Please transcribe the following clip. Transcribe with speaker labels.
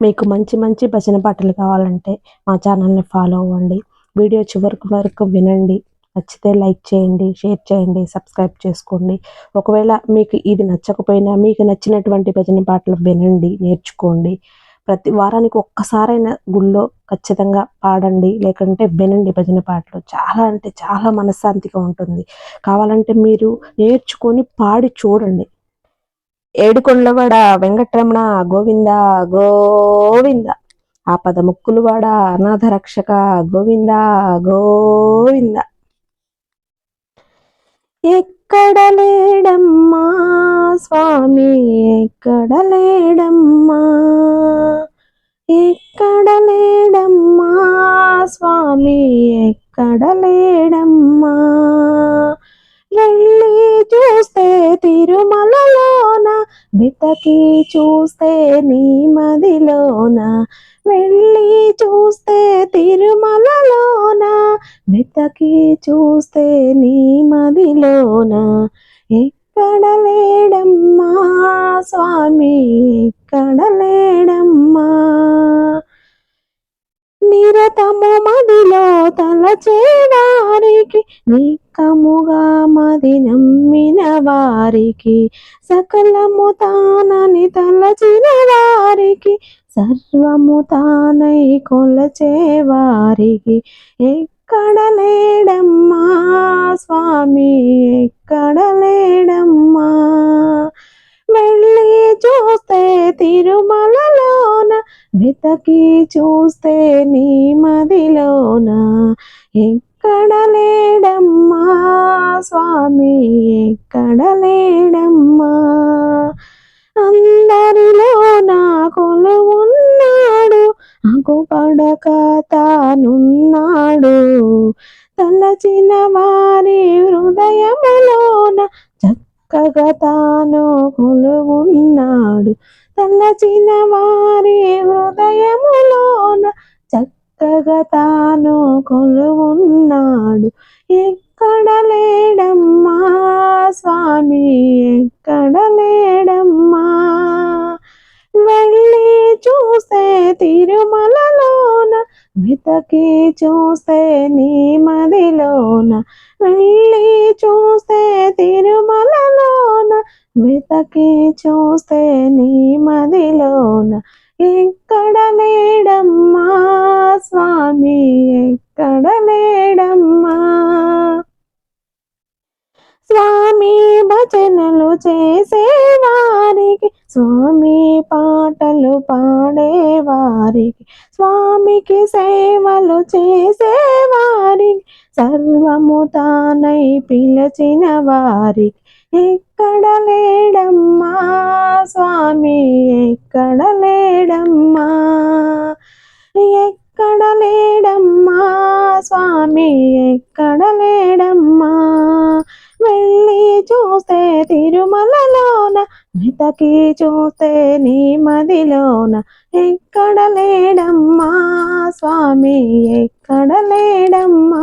Speaker 1: మీకు మంచి మంచి భజన పాటలు కావాలంటే మా ఛానల్ని ఫాలో అవ్వండి. వీడియో చివరికి వరకు వినండి. నచ్చితే లైక్ చేయండి షేర్ చేయండి సబ్స్క్రైబ్ చేసుకోండి. ఒకవేళ మీకు ఇది నచ్చకపోయినా మీకు నచ్చినటువంటి భజన పాటలు వినండి నేర్చుకోండి. ప్రతి వారానికి ఒక్కసారైనా గుళ్ళో ఖచ్చితంగా పాడండి. లేకుంటే వినండి భజన పాటలు. చాలా అంటే చాలా మనశ్శాంతిగా ఉంటుంది. కావాలంటే మీరు నేర్చుకొని పాడి చూడండి. ఏడుకొండవాడ వెంకటరమణ గోవింద గోవింద. ఆపద ముక్కులవాడ అనాథ రక్షక గోవింద గోవింద. ఎక్కడ లేడమ్మా స్వామి ఎక్కడ లేడమ్మా? ఎక్కడ లేడమ్మా స్వామి ఎక్కడ లేడమ్మా? వెళ్ళి చూస్తే తిరుమల వెతకి చూస్తే నీ మదిలోన వెళ్ళి చూస్తే తిరుమలలోన వెతకి చూస్తే నీ మదిలోన ఎక్కడ లేడమ్మా స్వామి ఎక్కడ లేడమ్మా? నిరతము మదిలో తలచేవారికి నిక్కముగా మది నమ్మిన వారికి సకలము తానని తలచిన వారికి సర్వము తానై కొలచే వారికి. ఎక్కడ లేడమ్మా స్వామి ఎక్కడ లేడమ్మా? వెళ్ళి చూస్తే తిరుమలలోన వెతకి చూస్తే నీ మదిలోన ఎక్కడ లే ఎక్కడ లేడమ్మా అందరిలో నా కొలువున్నాడు అగుపడక తానున్నాడు. తలచిన వారి హృదయములోన చక్కగా తాను కొలువున్నాడు. తలచిన వారి హృదయములోన చక్కగా తాను కొలువున్నాడు. ఎక్కడ లేడమ్మా తిరుమలలోన వెతకి చూస్తే నీ మదిలోన వెళ్ళి చూస్తే తిరుమలలోన వెతకి చూస్తే నీ మదిలోన. ఎక్కడ లేడమ్మా స్వామి ఎక్కడ లేడమ్మా? స్వామి భజనలు చేసే పాటలు పాడేవారికి స్వామికి సేవలు చేసేవారికి సర్వము తానై పిలిచిన వారికి ఎక్కడ లేడమ్మా స్వామి ఎక్కడ లేడమ్మా? ఎక్కడ లేడమ్మా స్వామి ఎక్కడ లేడమ్మా? వెళ్ళి చూస్తే తిరుమల వెతకి చూస్తే నీ మదిలోన ఎక్కడ లేడమ్మా? స్వామి ఎక్కడ లేడమ్మా?